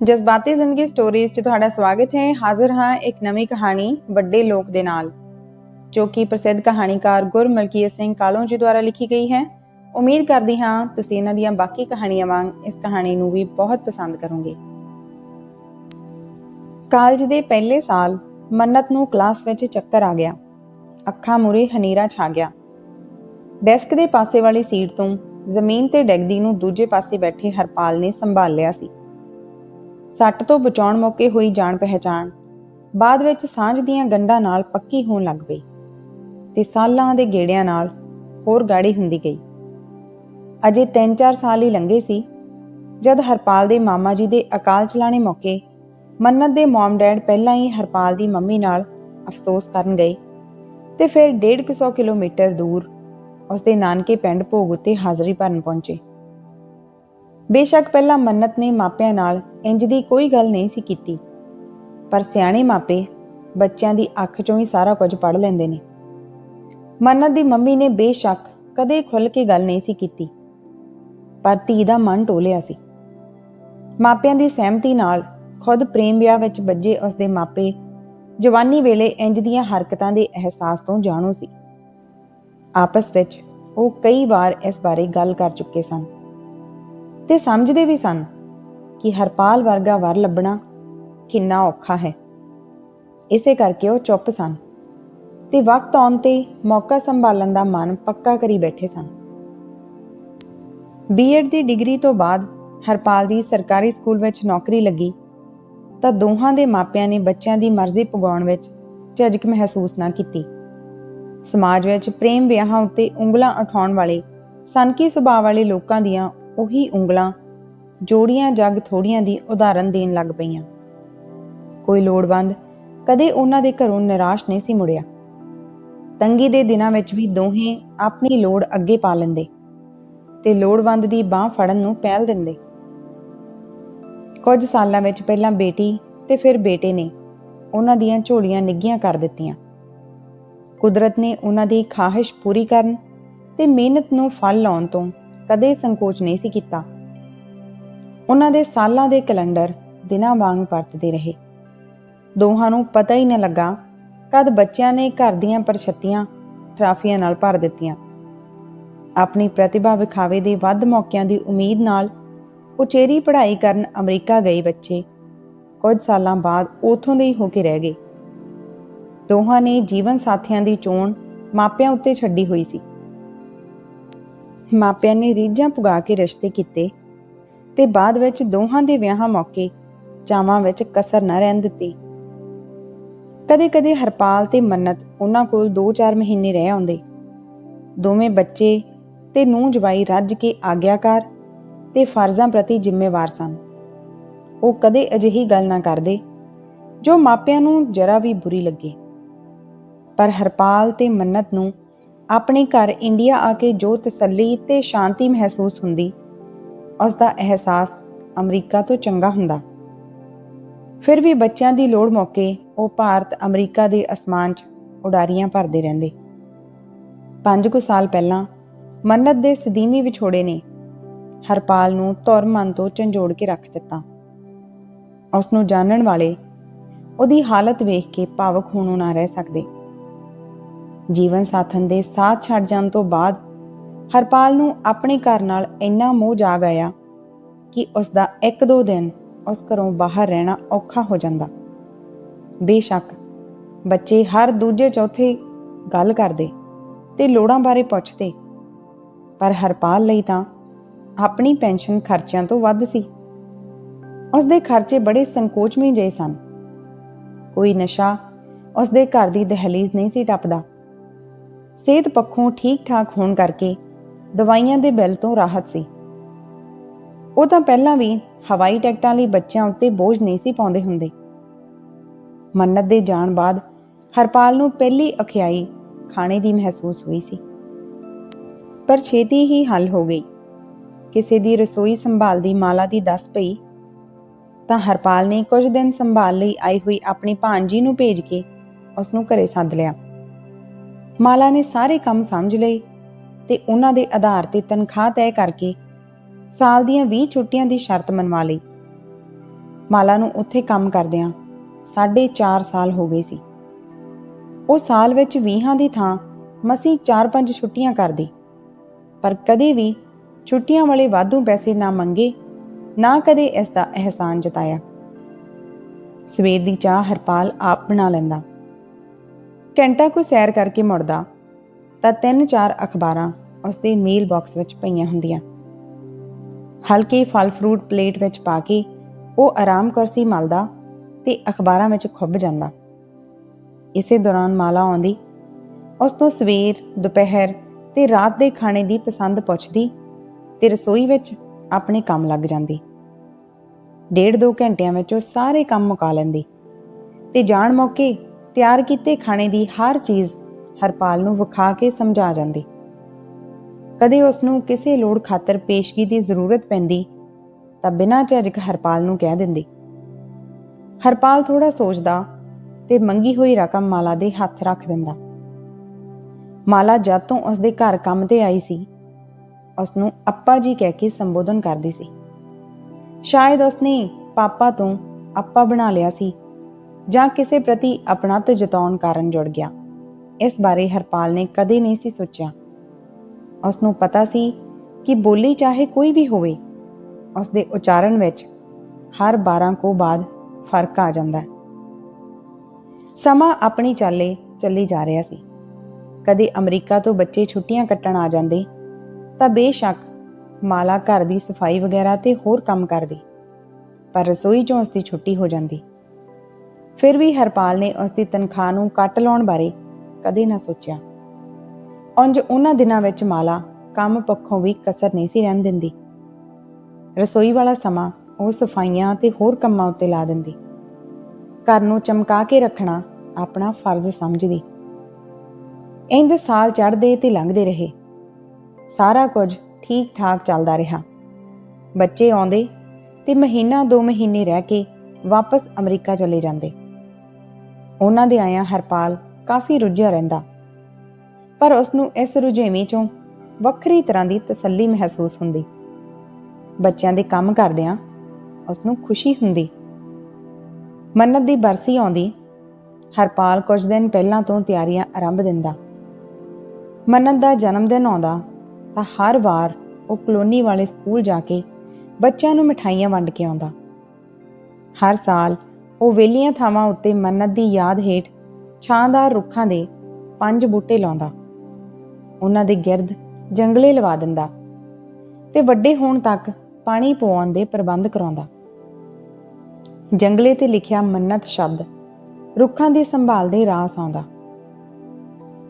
ਜਜ਼ਬਾਤੀ ਜ਼ਿੰਦਗੀ ਸਟੋਰੀਜ਼ 'ਚ ਤੁਹਾਡਾ ਸਵਾਗਤ ਹੈ। ਹਾਜ਼ਰ ਹਾਂ ਇੱਕ ਨਵੀਂ ਕਹਾਣੀ ਵੱਡੇ ਲੋਕ ਦੇ ਨਾਲ, ਜੋ ਕਿ ਪ੍ਰਸਿੱਧ ਕਹਾਣੀਕਾਰ ਗੁਰਮਲਕੀਤ ਸਿੰਘ ਕਾਲੋਂ ਜੀ ਦੁਆਰਾ ਲਿਖੀ ਗਈ ਹੈ। ਉਮੀਦ ਕਰਦੀ ਹਾਂ ਤੁਸੀਂ ਇਹਨਾਂ ਦੀਆਂ ਬਾਕੀ ਕਹਾਣੀਆਂ ਵਾਂਗ ਇਸ ਕਹਾਣੀ ਨੂੰ ਵੀ ਬਹੁਤ ਪਸੰਦ ਕਰੋਗੇ। ਕਾਲਜ ਦੇ ਪਹਿਲੇ ਸਾਲ ਮੰਨਤ ਨੂੰ ਕਲਾਸ ਵਿੱਚ ਚੱਕਰ ਆ ਗਿਆ। ਅੱਖਾਂ ਮੁਰੇ ਹਨੇਰਾ ਛਾ ਗਿਆ। ਡੈਸਕ ਦੇ ਪਾਸੇ ਵਾਲੀ ਸੀਟ ਤੋਂ ਜ਼ਮੀਨ ਤੇ ਡੈਗਦੀ ਨੂੰ ਦੂਜੇ ਪਾਸੇ ਬੈਠੇ ਹਰਪਾਲ ਨੇ ਸੰਭਾਲ ਲਿਆ ਸੀ। ਸੱਟ ਤੋਂ ਬਚਾਉਣ ਮੌਕੇ ਹੋਈ ਜਾਣ ਪਹਿਚਾਣ। ਬਾਅਦ ਵਿੱਚ ਸਾਂਝ ਦੀਆਂ ਗੰਢਾਂ ਨਾਲ ਪੱਕੀ ਹੋਣ ਲੱਗ ਪਈ ਤੇ ਸਾਲਾਂ ਦੇ ਗੇੜਿਆਂ ਨਾਲ ਹੋਰ ਗਾੜੀ ਹੁੰਦੀ ਗਈ। ਅਜੇ 3-4 ਸਾਲ ਹੀ ਲੰਘੇ ਸੀ, ਜਦ ਹਰਪਾਲ ਦੇ ਮਾਮਾ ਜੀ ਦੇ ਅਕਾਲ ਚਲਾਣੇ ਮੌਕੇ ਮੰਨਤ ਦੇ ਮਮ ਡੈਡ ਪਹਿਲਾਂ ਹੀ ਹਰਪਾਲ ਦੀ ਮੰਮੀ ਨਾਲ ਅਫਸੋਸ ਕਰਨ ਗਏ ਤੇ ਫਿਰ 150 ਕਿਲੋਮੀਟਰ ਦੂਰ ਉਸਦੇ ਨਾਨਕੇ ਪਿੰਡ ਭੋਗ ਉੱਤੇ ਹਾਜ਼ਰੀ ਭਰਨ ਪਹੁੰਚੇ। ਬੇਸ਼ੱਕ ਪਹਿਲਾਂ ਮੰਨਤ ਨੇ ਮਾਪਿਆਂ ਨਾਲ ਇੰਜ ਦੀ ਕੋਈ ਗੱਲ ਨਹੀਂ ਸੀ ਕੀਤੀ। ਪਰ ਸਿਆਣੇ ਮਾਪੇ ਬੱਚਿਆਂ ਦੀ ਅੱਖ ਚੋਂ ਹੀ ਸਾਰਾ ਕੁਝ ਪੜ ਲੈਂਦੇ ਨੇ। ਮੰਨਤ ਦੀ ਮੰਮੀ ਨੇ ਬੇਸ਼ੱਕ ਕਦੇ ਖੁੱਲ ਕੇ ਗੱਲ ਨਹੀਂ ਸੀ ਕੀਤੀ। ਪਰ ਧੀ ਦਾ ਮਨ ਟੋਲਿਆ ਸੀ। ਮਾਪਿਆਂ ਦੀ ਸਹਿਮਤੀ ਨਾਲ ਖੁਦ ਪ੍ਰੇਮ ਵਿਆਹ ਵਿੱਚ ਵੱਜੇ ਉਸਦੇ ਮਾਪੇ ਜਵਾਨੀ ਵੇਲੇ ਇੰਜ ਦੀਆਂ ਹਰਕਤਾਂ ਦੇ ਅਹਿਸਾਸ ਤੋਂ ਜਾਣੂ ਸੀ। ਆਪਸ ਵਿੱਚ ਉਹ ਕਈ ਵਾਰ ਇਸ ਬਾਰੇ ਗੱਲ ਕਰ ਚੁੱਕੇ ਸਨ। ਤੇ ਸਮਝਦੇ ਵੀ ਸਨ ਕਿ ਹਰਪਾਲ ਵਰਗਾ ਵਰ ਲੱਭਣਾ ਕਿੰਨਾ ਔਖਾ ਹੈ। ਇਸੇ ਕਰਕੇ ਉਹ ਚੁੱਪ ਸਨ ਤੇ ਵਕਤ ਆਉਣ ਤੇ ਮੌਕਾ ਸੰਭਾਲਣ ਦਾ ਮਨ ਪੱਕਾ ਕਰੀ ਬੈਠੇ ਸਨ। ਬੀਐਡ ਦੀ ਡਿਗਰੀ ਤੋਂ ਬਾਅਦ ਹਰਪਾਲ ਦੀ ਸਰਕਾਰੀ ਸਕੂਲ ਵਿੱਚ ਨੌਕਰੀ ਲੱਗੀ ਤਾਂ ਦੋਹਾਂ ਦੇ ਮਾਪਿਆਂ ਨੇ ਬੱਚਿਆਂ ਦੀ ਮਰਜ਼ੀ ਪਗਾਉਣ ਵਿੱਚ ਝਿਜਕ ਮਹਿਸੂਸ ਨਾ ਕੀਤੀ। ਸਮਾਜ ਵਿੱਚ ਪ੍ਰੇਮ ਵਿਆਹਾਂ ਉੱਤੇ ਉਂਗਲਾਂ ਉਠਾਉਣ ਵਾਲੇ ਸਨਕੀ ਸੁਭਾਅ ਵਾਲੇ ਲੋਕਾਂ ਦੀਆਂ ਉਹੀ ਉਂਗਲਾਂ ਜੋੜੀਆਂ ਜੱਗ ਥੋੜੀਆਂ ਦੀ ਉਦਾਹਰਨ ਦੇਣ ਲੱਗ ਪਈਆਂ। ਕੋਈ ਲੋੜਵੰਦ ਕਦੇ ਉਹਨਾਂ ਦੇ ਘਰੋਂ ਨਿਰਾਸ਼ ਨਹੀਂ ਸੀ ਮੁੜਿਆ। ਤੰਗੀ ਦੇ ਦਿਨਾਂ ਵਿੱਚ ਵੀ ਦੋਹੇ ਆਪਣੀ ਲੋੜ ਅੱਗੇ ਪਾ ਲੈਂਦੇ ਤੇ ਲੋੜਵੰਦ ਦੀ ਬਾਹ ਫੜਨ ਨੂੰ ਪਹਿਲ ਦਿੰਦੇ। ਕੁਝ ਸਾਲਾਂ ਵਿੱਚ ਪਹਿਲਾਂ ਬੇਟੀ ਤੇ ਫਿਰ ਬੇਟੇ ਨੇ ਉਹਨਾਂ ਦੀਆਂ ਝੋਲੀਆਂ ਨਿੱਗੀਆਂ ਕਰ ਦਿੱਤੀਆਂ। ਕੁਦਰਤ ਨੇ ਉਹਨਾਂ ਦੀ ਖਾਹਿਸ਼ ਪੂਰੀ ਕਰਨ ਤੇ ਮਿਹਨਤ ਨੂੰ ਫਲ ਲਾਉਣ ਤੋਂ ਕਦੇ ਸੰਕੋਚ ਨਹੀਂ ਸੀ ਕੀਤਾ। ਉਹਨਾਂ ਦੇ ਸਾਲਾਂ ਦੇ ਕੈਲੰਡਰ ਦਿਨਾਂ ਵਾਂਗ ਵਰਤਦੇ ਰਹੇ। ਦੋਹਾਂ ਨੂੰ ਪਤਾ ਹੀ ਨਾ ਲੱਗਾ ਕਦ ਬੱਚਿਆਂ ਨੇ ਘਰ ਦੀਆਂ ਪਰਛੱਤੀਆਂ ਟਰਾਫੀਆਂ ਨਾਲ ਭਰ ਦਿੱਤੀਆਂ। ਆਪਣੀ ਪ੍ਰਤਿਭਾ ਵਿਖਾਵੇ ਦੇ ਵੱਧ ਮੌਕਿਆਂ ਦੀ ਉਮੀਦ ਨਾਲ ਉਚੇਰੀ ਪੜ੍ਹਾਈ ਕਰਨ ਅਮਰੀਕਾ ਗਏ ਬੱਚੇ। ਕੁਝ ਸਾਲਾਂ ਬਾਅਦ ਉਥੋਂ ਦੇ ਹੀ ਹੋ ਕੇ ਰਹਿ ਗਏ। ਦੋਹਾਂ ਨੇ ਜੀਵਨ ਸਾਥੀਆਂ ਦੀ ਚੋਣ ਮਾਪਿਆਂ ਉੱਤੇ ਛੱਡੀ ਹੋਈ ਸੀ। ਮਾਪਿਆਂ ਨੇ ਰੀਝਾਂ ਪੁਗਾ ਕੇ ਰਿਸ਼ਤੇ ਕੀਤੇ ਤੇ ਬਾਅਦ ਵਿੱਚ ਦੋਹਾਂ ਦੇ ਵਿਆਹਾਂ ਮੌਕੇ ਚਾਵਾਂ ਵਿੱਚ ਕਸਰ ਨਾ ਰਹਿਣ ਦਿੱਤੀ। ਕਦੇ-ਕਦੇ ਹਰਪਾਲ ਤੇ ਮੰਨਤ ਉਹਨਾਂ ਕੋਲ 2-4 ਮਹੀਨੇ ਰਹਿ ਆਉਂਦੇ। ਦੋਵੇਂ ਬੱਚੇ ਤੇ ਨੂੰਹ ਜਵਾਈ ਰੱਜ ਕੇ ਆਗਿਆਕਾਰ ਤੇ ਫਰਜ਼ਾਂ ਪ੍ਰਤੀ ਜ਼ਿੰਮੇਵਾਰ ਸਨ। ਉਹ ਕਦੇ ਅਜਿਹੀ ਗੱਲ ਨਾ ਕਰਦੇ ਜੋ ਮਾਪਿਆਂ ਨੂੰ ਜਰਾ ਵੀ ਬੁਰੀ ਲੱਗੇ। ਪਰ ਹਰਪਾਲ ਤੇ ਮੰਨਤ ਨੂੰ ਆਪਣੇ ਘਰ ਇੰਡੀਆ ਆ ਕੇ ਜੋ ਤਸੱਲੀ ਤੇ ਸ਼ਾਂਤੀ ਮਹਿਸੂਸ ਹੁੰਦੀ ਉਸ ਦਾ ਅਹਿਸਾਸ ਅਮਰੀਕਾ ਤੋਂ ਚੰਗਾ ਹੁੰਦਾ। ਫਿਰ ਵੀ ਬੱਚਿਆਂ ਦੀ ਲੋੜ ਮੌਕੇ ਉਹ ਭਾਰਤ ਅਮਰੀਕਾ ਦੇ ਅਸਮਾਨ 'ਚ ਉਡਾਰੀਆਂ ਭਰਦੇ ਰਹਿੰਦੇ। ਪੰਜ ਕੁ ਸਾਲ ਪਹਿਲਾਂ ਮੰਨਤ ਦੇ ਸਦੀਮੀ ਵਿਛੋੜੇ ਨੇ ਹਰਪਾਲ ਨੂੰ ਧੁਰ ਮਨ ਤੋਂ ਝੰਜੋੜ ਕੇ ਰੱਖ ਦਿੱਤਾ। ਉਸ ਨੂੰ ਜਾਣਨ ਵਾਲੇ ਉਹਦੀ ਹਾਲਤ ਵੇਖ ਕੇ ਭਾਵਕ ਹੋਣੋਂ ਨਾ ਰਹਿ ਸਕਦੇ। ਜੀਵਨ ਸਾਥਣ ਦੇ ਸਾਥ ਛੱਡ ਜਾਣ ਤੋਂ ਬਾਅਦ ਹਰਪਾਲ ਨੂੰ ਆਪਣੇ ਘਰ ਨਾਲ ਇੰਨਾ ਮੋਹ ਜਾਗ ਆਇਆ ਕਿ ਉਸ ਦਾ ਇੱਕ ਦੋ ਦਿਨ ਉਸ ਘਰੋਂ ਬਾਹਰ ਰਹਿਣਾ ਔਖਾ ਹੋ ਜਾਂਦਾ। ਬੇਸ਼ੱਕ ਬੱਚੇ ਹਰ ਦੂਜੇ ਚੌਥੇ ਗੱਲ ਕਰਦੇ ਤੇ ਲੋੜਾਂ ਬਾਰੇ ਪੁੱਛਦੇ, ਪਰ ਹਰਪਾਲ ਲਈ ਤਾਂ ਆਪਣੀ ਪੈਨਸ਼ਨ ਖਰਚਿਆਂ ਤੋਂ ਵੱਧ ਸੀ। ਉਸ ਦੇ ਖਰਚੇ ਬੜੇ ਸੰਕੋਚਵੇਂ ਜਿਹੇ ਸਨ। ਕੋਈ ਨਸ਼ਾ ਉਸ ਦੇ ਘਰ ਦੀ ਦਹਲੀਜ਼ ਨਹੀਂ ਸੀ ਟੱਪਦਾ। ਸਿਹਤ ਪੱਖੋਂ ਠੀਕ ਠਾਕ ਹੋਣ ਕਰਕੇ ਦਵਾਈਆਂ ਦੇ ਬਿੱਲ ਤੋਂ ਰਾਹਤ ਸੀ। ਉਹ ਤਾਂ ਪਹਿਲਾਂ ਵੀ ਹਵਾਈ ਟਿਕਟਾਂ ਲਈ ਬੱਚਿਆਂ ਉੱਤੇ ਬੋਝ ਨਹੀਂ ਸੀ ਪਾਉਂਦੇ ਹੁੰਦੇ। ਮੰਨਤ ਦੇ ਜਾਣ ਬਾਅਦ ਹਰਪਾਲ ਨੂੰ ਪਹਿਲੀ ਅਖਿਆਈ ਖਾਣੇ ਦੀ ਮਹਿਸੂਸ ਹੋਈ ਸੀ। ਪਰ ਛੇਤੀ ਹੀ ਹੱਲ ਹੋ ਗਈ। ਕਿਸੇ ਦੀ ਰਸੋਈ ਸੰਭਾਲਦੀ ਮਾਲਾ ਦੀ ਦੱਸ ਪਈ, ਤਾਂ ਹਰਪਾਲ ਨੇ ਕੁਝ ਦਿਨ ਸੰਭਾਲ ਲਈ ਆਈ ਹੋਈ ਆਪਣੀ ਭਾਂਜੀ ਨੂੰ ਭੇਜ ਕੇ ਉਸ ਨੂੰ ਘਰੇ ਸੱਦ ਲਿਆ। ਮਾਲਾ ਨੇ ਸਾਰੇ ਕੰਮ ਸਮਝ ਲਏ ਤੇ ਉਹਨਾਂ ਦੇ ਆਧਾਰ ਤੇ ਤਨਖਾਹ ਤੈਅ ਕਰਕੇ ਸਾਲ ਦੀਆਂ 20 ਛੁੱਟੀਆਂ ਦੀ ਸ਼ਰਤ ਮਨਵਾ ਲਈ। ਮਾਲਾ ਨੂੰ ਉੱਥੇ ਕੰਮ ਕਰਦਿਆਂ 4.5 ਸਾਲ ਹੋ ਗਏ ਸੀ। ਉਹ ਸਾਲ ਵਿੱਚ 20 ਦੀ ਥਾਂ ਮਸੀਂ 4-5 ਛੁੱਟੀਆਂ ਕਰਦੀ, ਪਰ ਕਦੇ ਵੀ ਛੁੱਟੀਆਂ ਵਾਲੇ ਵਾਧੂ ਪੈਸੇ ਨਾ ਮੰਗੇ, ਨਾ ਕਦੇ ਇਸ ਦਾ ਅਹਿਸਾਨ ਜਤਾਇਆ। ਸਵੇਰ ਦੀ ਚਾਹ ਹਰਪਾਲ ਆਪ ਬਣਾ ਲੈਂਦਾ। ਘੰਟਾ ਕੋ ਸੈਰ ਕਰਕੇ ਮੁੜਦਾ, ਤਾਂ ਤਿੰਨ ਚਾਰ ਅਖਬਾਰਾਂ ਉਸਦੇ ਮੇਲ ਬਾਕਸ ਵਿੱਚ ਪਈਆਂ ਹੁੰਦੀਆਂ। ਹਲਕੇ ਫਲ ਫਰੂਟ ਪਲੇਟ ਵਿੱਚ ਪਾ ਕੇ ਉਹ ਆਰਾਮ ਕੁਰਸੀ ਮਲਦਾ ਤੇ ਅਖਬਾਰਾਂ ਵਿੱਚ ਖੁੱਭ ਜਾਂਦਾ। ਇਸੇ ਦੌਰਾਨ ਮਾਲਾ ਆਉਂਦੀ। ਉਸ ਤੋਂ ਸਵੇਰ, ਦੁਪਹਿਰ ਤੇ ਰਾਤ ਦੇ ਖਾਣੇ ਦੀ ਪਸੰਦ ਪੁੱਛਦੀ ਤੇ ਰਸੋਈ ਵਿੱਚ ਆਪਣੇ ਕੰਮ ਲੱਗ ਜਾਂਦੀ। ਡੇਢ ਦੋ ਘੰਟਿਆਂ ਵਿੱਚ ਉਹ ਸਾਰੇ ਕੰਮ ਮੁਕਾ ਲੈਂਦੀ ਤੇ ਜਾਣ ਮੌਕੇ ਤਿਆਰ ਕੀਤੇ ਖਾਣੇ ਦੀ ਹਰ ਚੀਜ਼ ਹਰਪਾਲ ਨੂੰ ਵਿਖਾ ਕੇ ਸਮਝਾ ਜਾਂਦੀ। ਕਦੇ ਉਸ ਨੂੰ ਕਿਸੇ ਲੋੜ ਖਾਤਰ ਪੇਸ਼ਗੀ ਦੀ ਜ਼ਰੂਰਤ ਪੈਂਦੀ, ਤਾਂ ਬਿਨਾਂ ਝਿਜਕ ਹਰਪਾਲ ਨੂੰ ਕਹਿ ਦਿੰਦੀ। ਹਰਪਾਲ ਥੋੜਾ ਸੋਚਦਾ ਤੇ ਮੰਗੀ ਹੋਈ ਰਕਮ ਮਾਲਾ ਦੇ ਹੱਥ ਰੱਖ ਦਿੰਦਾ। ਮਾਲਾ ਜਦ ਤੋਂ ਉਸ ਦੇ ਘਰ ਕੰਮ ਤੇ ਆਈ ਸੀ ਉਸ ਨੂੰ ਅੱਪਾ ਜੀ ਕਹਿ ਕੇ ਸੰਬੋਧਨ ਕਰਦੀ ਸੀ। ਸ਼ਾਇਦ ਉਸਨੇ ਪਾਪਾ ਤੋਂ ਅੱਪਾ ਬਣਾ ਲਿਆ ਸੀ ਜਾਂ ਕਿਸੇ ਪ੍ਰਤੀ ਆਪਣਤ ਜਤਾਉਣ ਕਾਰਨ ਜੁੜ ਗਿਆ। ਇਸ ਬਾਰੇ ਹਰਪਾਲ ਨੇ ਕਦੇ ਨਹੀਂ ਸੀ ਸੋਚਿਆ। ਉਸ ਨੂੰ ਪਤਾ ਸੀ ਕਿ ਬੋਲੀ ਚਾਹੇ ਕੋਈ ਵੀ ਹੋਵੇ ਉਸ ਦੇ ਉਚਾਰਨ ਵਿੱਚ ਹਰ 12 ਕੋ ਬਾਅਦ ਫ਼ਰਕ ਆ ਜਾਂਦਾ। ਹੈ ਸਮਾਂ ਆਪਣੀ ਚਾਲੇ ਚੱਲੀ ਜਾ ਰਿਹਾ ਸੀ। ਕਦੇ ਅਮਰੀਕਾ ਤੋਂ ਬੱਚੇ ਛੁੱਟੀਆਂ ਕੱਟਣ ਆ ਜਾਂਦੇ, ਤਾਂ ਬੇਸ਼ੱਕ ਮਾਲਾ ਘਰ ਦੀ ਸਫ਼ਾਈ ਵਗੈਰਾ ਤੇ ਹੋਰ ਕੰਮ ਕਰਦੀ, ਪਰ ਰਸੋਈ 'ਚੋਂ ਉਸ ਦੀ ਛੁੱਟੀ ਹੋ ਜਾਂਦੀ। ਫਿਰ ਵੀ ਹਰਪਾਲ ਨੇ ਉਸ ਦੀ ਤਨਖਾਹ ਨੂੰ ਕੱਟ ਲਾਉਣ ਬਾਰੇ ਕਦੇ ਨਾ ਸੋਚਿਆ। ਉਂਝ ਉਹਨਾਂ ਦਿਨਾਂ ਵਿੱਚ ਮਾਲਾ ਕੰਮ ਪੱਖੋਂ ਵੀ ਕਸਰ ਨਹੀਂ ਸੀ ਰਹਿਣ ਦਿੰਦੀ। ਰਸੋਈ ਵਾਲਾ ਸਮਾਂ ਉਹ ਸਫਾਈਆਂ ਤੇ ਹੋਰ ਕੰਮਾਂ ਉੱਤੇ ਲਾ ਦਿੰਦੀ। ਘਰ ਨੂੰ ਚਮਕਾ ਕੇ ਰੱਖਣਾ ਆਪਣਾ ਫਰਜ਼ ਸਮਝਦੀ। ਇੰਜ ਸਾਲ ਚੜ੍ਹਦੇ ਤੇ ਲੰਘਦੇ ਰਹੇ। ਸਾਰਾ ਕੁਝ ਠੀਕ ਠਾਕ ਚੱਲਦਾ ਰਿਹਾ। ਬੱਚੇ ਆਉਂਦੇ ਤੇ ਮਹੀਨਾ ਦੋ ਮਹੀਨੇ ਰਹਿ ਕੇ ਵਾਪਸ ਅਮਰੀਕਾ ਚਲੇ ਜਾਂਦੇ। ਉਹਨਾਂ ਦੇ ਆਇਆ ਹਰਪਾਲ ਕਾਫੀ ਰੁੱਝਿਆ ਰਹਿੰਦਾ। ਪਰ ਉਸ ਨੂੰ ਇਸ ਰੁਝੇਵੇਂ ਚੋਂ ਵੱਖਰੀ ਤਰ੍ਹਾਂ ਦੀ ਤਸੱਲੀ ਮਹਿਸੂਸ ਹੁੰਦੀ। ਬੱਚਿਆਂ ਦੇ ਕੰਮ ਕਰਦਿਆਂ ਉਸ ਨੂੰ ਖੁਸ਼ੀ ਹੁੰਦੀ। ਮੰਨਤ ਦੀ ਬਰਸੀ ਆਉਂਦੀ, ਹਰਪਾਲ ਕੁਝ ਦਿਨ ਪਹਿਲਾਂ ਤੋਂ ਤਿਆਰੀਆਂ ਆਰੰਭ ਦਿੰਦਾ। ਮੰਨਤ ਦਾ ਜਨਮ ਦਿਨ ਆਉਂਦਾ ਤਾਂ ਹਰ ਵਾਰ ਉਹ ਕਲੋਨੀ ਵਾਲੇ ਸਕੂਲ ਜਾ ਕੇ ਬੱਚਿਆਂ ਨੂੰ ਮਠਾਈਆਂ ਵੰਡ ਕੇ ਆਉਂਦਾ। ਹਰ ਸਾਲ ਉਹ ਵਿਹਲੀਆਂ ਥਾਵਾਂ ਉੱਤੇ ਮੰਨਤ ਦੀ ਯਾਦ ਹੇਠ ਛਾਂਦਾਰ ਰੁੱਖਾਂ ਦੇ ਪੰਜ ਬੂਟੇ ਲਾਉਂਦਾ। ਉਹਨਾਂ ਦੇ ਗਿਰਦ ਜੰਗਲੇ ਲਵਾ ਦਿੰਦਾ ਤੇ ਵੱਡੇ ਹੋਣ ਤੱਕ ਪਾਣੀ ਪਵਾਉਣ ਦੇ ਪ੍ਰਬੰਧ ਕਰਾਉਂਦਾ। ਜੰਗਲੇ ਤੇ ਲਿਖਿਆ ਮੰਨਤ ਸ਼ਬਦ ਰੁੱਖਾਂ ਦੀ ਸੰਭਾਲ ਦੇ ਰਾਸ ਆਉਂਦਾ।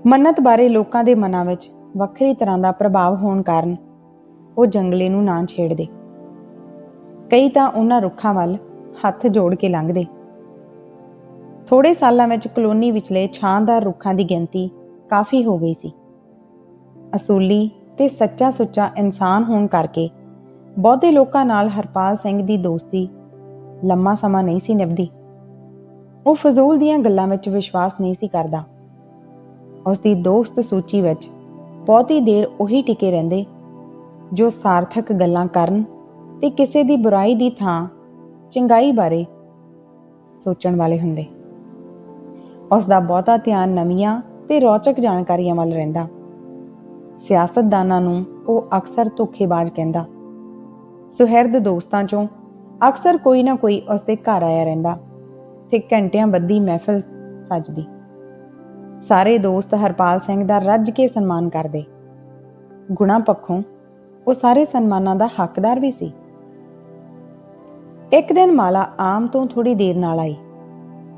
ਮੰਨਤ ਬਾਰੇ ਲੋਕਾਂ ਦੇ ਮਨਾਂ ਵਿੱਚ ਵੱਖਰੀ ਤਰ੍ਹਾਂ ਦਾ ਪ੍ਰਭਾਵ ਹੋਣ ਕਾਰਨ ਉਹ ਜੰਗਲੇ ਨੂੰ ਨਾ ਛੇੜਦੇ। ਕਈ ਤਾਂ ਉਹਨਾਂ ਰੁੱਖਾਂ ਵੱਲ ਹੱਥ ਜੋੜ ਕੇ ਲੰਘਦੇ। ਥੋੜੇ ਸਾਲਾਂ ਵਿੱਚ ਕਲੋਨੀ ਵਿਚਲੇ ਛਾਂਦਾਰ ਰੁੱਖਾਂ ਦੀ ਗਿਣਤੀ ਕਾਫੀ ਹੋ ਗਈ ਸੀ। ਅਸੂਲੀ ਤੇ ਸੱਚਾ ਸੁੱਚਾ ਇਨਸਾਨ ਹੋਣ ਕਰਕੇ ਬਹੁਤੇ ਲੋਕਾਂ ਨਾਲ ਹਰਪਾਲ ਸਿੰਘ ਦੀ ਦੋਸਤੀ ਲੰਮਾ ਸਮਾਂ ਨਹੀਂ ਸੀ ਨਿਭਦੀ। ਉਹ ਫਜ਼ੂਲ ਦੀਆਂ ਗੱਲਾਂ ਵਿੱਚ ਵਿਸ਼ਵਾਸ ਨਹੀਂ ਸੀ ਕਰਦਾ। ਉਸ ਦੀ ਦੋਸਤ ਸੂਚੀ ਵਿੱਚ ਬਹੁਤੀ ਦੇਰ ਉਹੀ ਟਿਕੇ ਰਹਿੰਦੇ, ਜੋ ਸਾਰਥਕ ਗੱਲਾਂ ਕਰਨ ਤੇ ਕਿਸੇ ਦੀ ਬੁਰਾਈ ਦੀ ਥਾਂ ਚੰਗਾਈ ਬਾਰੇ ਸੋਚਣ ਵਾਲੇ ਹੁੰਦੇ। ਉਸ ਦਾ ਬਹੁਤਾ ਧਿਆਨ ਨਵੀਆਂ ਤੇ ਰੌਚਕ ਜਾਣਕਾਰੀਆਂ ਵੱਲ ਰਹਿੰਦਾ। ਸਿਆਸਤਦਾਨਾਂ ਨੂੰ ਉਹ ਅਕਸਰ ਧੋਖੇਬਾਜ਼ ਕਹਿੰਦਾ। ਸੁਹਿਰਦ ਦੋਸਤਾਂ ਚੋਂ ਅਕਸਰ ਕੋਈ ਨਾ ਕੋਈ ਉਸ ਦੇ ਘਰ ਆਇਆ ਰਹਿੰਦਾ ਤੇ ਘੰਟਿਆਂ ਬੱਧੀ ਮਹਿਫਲ ਸੱਜਦੀ। ਸਾਰੇ ਦੋਸਤ ਹਰਪਾਲ ਸਿੰਘ ਦਾ ਰੱਜ ਕੇ ਸਨਮਾਨ ਕਰਦੇ। ਗੁਣਾ ਪੱਖੋਂ ਉਹ ਸਾਰੇ ਸਨਮਾਨਾਂ ਦਾ ਹੱਕਦਾਰ ਵੀ ਸੀ। ਇੱਕ ਦਿਨ ਮਾਲਾ ਆਮ ਤੋਂ ਥੋੜੀ ਦੇਰ ਨਾਲ ਆਈ।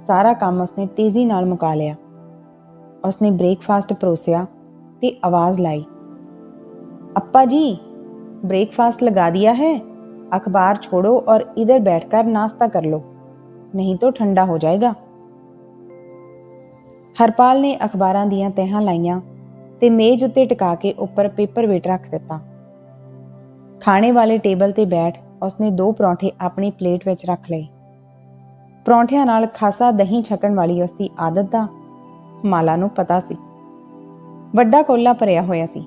ਸਾਰਾ ਕੰਮ ਉਸਨੇ ਤੇਜ਼ੀ ਨਾਲ ਮੁਕਾ ਲਿਆ ਉਸਨੇ ਬ੍ਰੇਕਫਾਸਟ ਪਰੋਸਿਆ ਤੇ ਆਵਾਜ਼ ਲਾਈ ਅੱਪਾ ਜੀ ब्रेकफास्ट लगा दिया है अखबार छोड़ो और इधर बैठकर नाश्ता कर लो नहीं तो ठंडा हो जाएगा ਹਰਪਾਲ ਨੇ ਅਖਬਾਰਾਂ ਦੀਆਂ ਤਹਾਂ ਲਾਈਆਂ ਤੇ ਮੇਜ਼ ਉੱਤੇ ਟਿਕਾ ਕੇ ਉੱਪਰ ਪੇਪਰ ਵੇਟ ਰੱਖ ਦਿੱਤਾ ਖਾਣੇ ਵਾਲੇ ਟੇਬਲ ਤੇ ਬੈਠ ਉਸਨੇ ਦੋ ਪਰੌਂਠੇ ਆਪਣੀ ਪਲੇਟ ਵਿੱਚ ਰੱਖ ਲਏ ਪਰੌਂਠਿਆਂ ਨਾਲ ਖਾਸਾ ਦਹੀਂ ਛਕਣ ਵਾਲੀ ਉਸਦੀ ਆਦਤ ਦਾ ਮਾਲਾ ਨੂੰ ਪਤਾ ਸੀ। ਵੱਡਾ ਕੋਲਾ ਭਰਿਆ ਹੋਇਆ ਸੀ।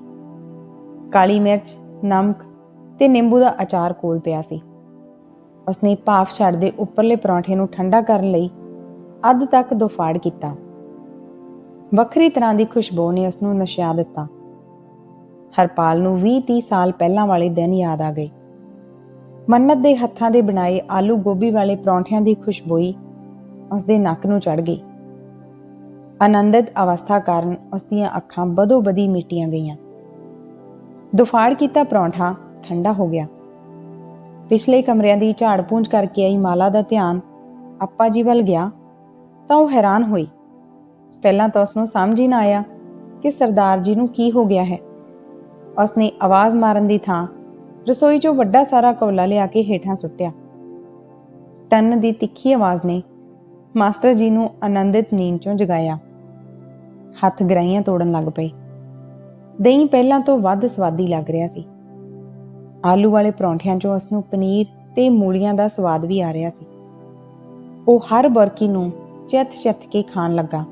ਕਾਲੀ ਮਿਰਚ, ਨਮਕ ਤੇ ਨਿੰਬੂ ਦਾ ਅਚਾਰ ਕੋਲ ਪਿਆ ਸੀ। ਉਸਨੇ ਭਾਫ ਛੱਡਦੇ ਉੱਪਰਲੇ ਪਰੌਂਠੇ ਨੂੰ ਠੰਡਾ ਕਰਨ ਲਈ ਅੱਧ ਤੱਕ ਦੋਫਾੜ ਕੀਤਾ। ਵੱਖਰੀ ਤਰ੍ਹਾਂ ਦੀ ਖੁਸ਼ਬੂ ਨੇ ਉਸ ਨੂੰ ਨਸ਼ਿਆ ਦਿੱਤਾ। ਹਰਪਾਲ ਨੂੰ 20-30 ਸਾਲ ਪਹਿਲਾਂ ਵਾਲੇ ਦਿਨ ਯਾਦ ਆ ਗਏ। ਮੰਨਤ ਦੇ ਹੱਥਾਂ ਦੇ ਬਣਾਏ ਆਲੂ ਗੋਭੀ ਵਾਲੇ ਪਰੌਂਠਿਆਂ ਦੀ ਖੁਸ਼ਬੂਈ ਉਸ ਦੇ ਨੱਕ ਨੂੰ ਚੜ ਗਈ। ਆਨੰਦਿਤ ਅਵਸਥਾ ਕਾਰਨ ਉਸ ਦੀਆਂ ਅੱਖਾਂ ਬਦੋ ਬਦੀ ਮੀਟੀਆਂ ਗਈਆਂ। ਦੁਫਾੜ ਕੀਤਾ ਪਰੌਂਠਾ, ਠੰਡਾ ਹੋ ਗਿਆ। ਪਿਛਲੇ ਕਮਰਿਆਂ ਦੀ ਝਾੜ ਪੂੰਝ ਕਰਕੇ ਆਈ ਮਾਲਾ ਦਾ ਧਿਆਨ ਅੱਪਾ ਜੀ ਵੱਲ ਗਿਆ ਤਾਂ ਉਹ ਹੈਰਾਨ ਹੋਈ। ਪਹਿਲਾਂ ਤਾਂ ਉਸ ਨੂੰ ਸਮਝ ਹੀ ਨਾ ਆਇਆ ਕਿ ਸਰਦਾਰ ਜੀ ਨੂੰ ਕੀ ਹੋ ਗਿਆ ਹੈ। ਉਸਨੇ ਆਵਾਜ਼ ਮਾਰਨ ਦੀ ਥਾਂ ਰਸੋਈ 'ਚੋਂ ਵੱਡਾ ਸਾਰਾ ਕੌਲਾ ਲਿਆ ਕੇ ਹੇਠਾਂ ਸੁੱਟਿਆ। ਟੰਨ ਦੀ ਤਿੱਖੀ ਆਵਾਜ਼ ਨੇ ਮਾਸਟਰ ਜੀ ਨੂੰ ਆਨੰਦਿਤ ਨੀਂਦ 'ਚੋਂ ਜਗਾਇਆ। ਹੱਥ ਗਰਾਈਆਂ ਤੋੜਨ ਲੱਗ ਪਏ। ਦਹੀਂ ਪਹਿਲਾਂ ਤੋਂ ਵੱਧ ਸਵਾਦੀ ਲੱਗ ਰਿਹਾ ਸੀ। ਆਲੂ ਵਾਲੇ ਪਰੌਂਠਿਆਂ 'ਚੋਂ ਉਸ ਨੂੰ ਪਨੀਰ ਤੇ ਮੂਲੀਆਂ ਦਾ ਸਵਾਦ ਵੀ ਆ ਰਿਹਾ ਸੀ। ਉਹ ਹਰ ਬਰਕੀ ਨੂੰ ਚਿੱਤ-ਚਿੱਤ ਕੇ ਖਾਣ ਲੱਗਾ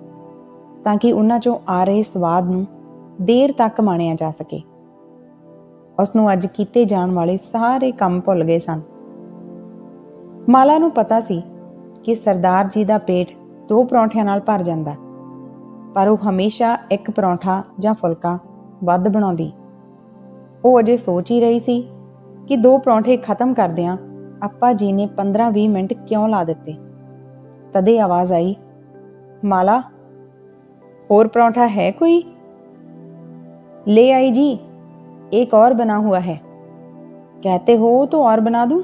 ਤਾਂ ਕਿ ਉਹਨਾਂ 'ਚੋਂ ਆ ਰਹੇ ਸਵਾਦ ਨੂੰ ਦੇਰ ਤੱਕ ਮਾਣਿਆ ਜਾ ਸਕੇ। ਉਸ ਨੂੰ ਅੱਜ ਕੀਤੇ ਜਾਣ ਵਾਲੇ ਸਾਰੇ ਕੰਮ ਭੁੱਲ ਗਏ ਸਨ। ਮਾਲਾ ਨੂੰ ਪਤਾ ਸੀ ਕਿ ਸਰਦਾਰ ਜੀ ਦਾ ਪੇਟ ਦੋ ਪਰੌਂਠਿਆਂ ਨਾਲ ਭਰ ਜਾਂਦਾ ਪਰ ਉਹ ਹਮੇਸ਼ਾ ਇੱਕ ਪਰੌਂਠਾ ਜਾਂ ਫੁਲਕਾ ਵੱਧ ਬਣਾਉਂਦੀ। ਉਹ ਅਜੇ ਸੋਚ ਹੀ ਰਹੀ ਸੀ ਕਿ ਦੋ ਪਰੌਂਠੇ ਖਤਮ ਕਰਦਿਆਂ ਅੱਪਾ ਜੀ ਨੇ 15-20 ਮਿੰਟ ਕਿਉਂ ਲਾ ਦਿੱਤੇ। ਤਦੇ ਆਵਾਜ਼ ਆਈ, ਮਾਲਾ, ਹੋਰ ਪਰੌਂਠਾ ਹੈ ਕੋਈ? ਲੈ ਆਈ ਜੀ। एक और बना हुआ है कहते हो तो और बना दूं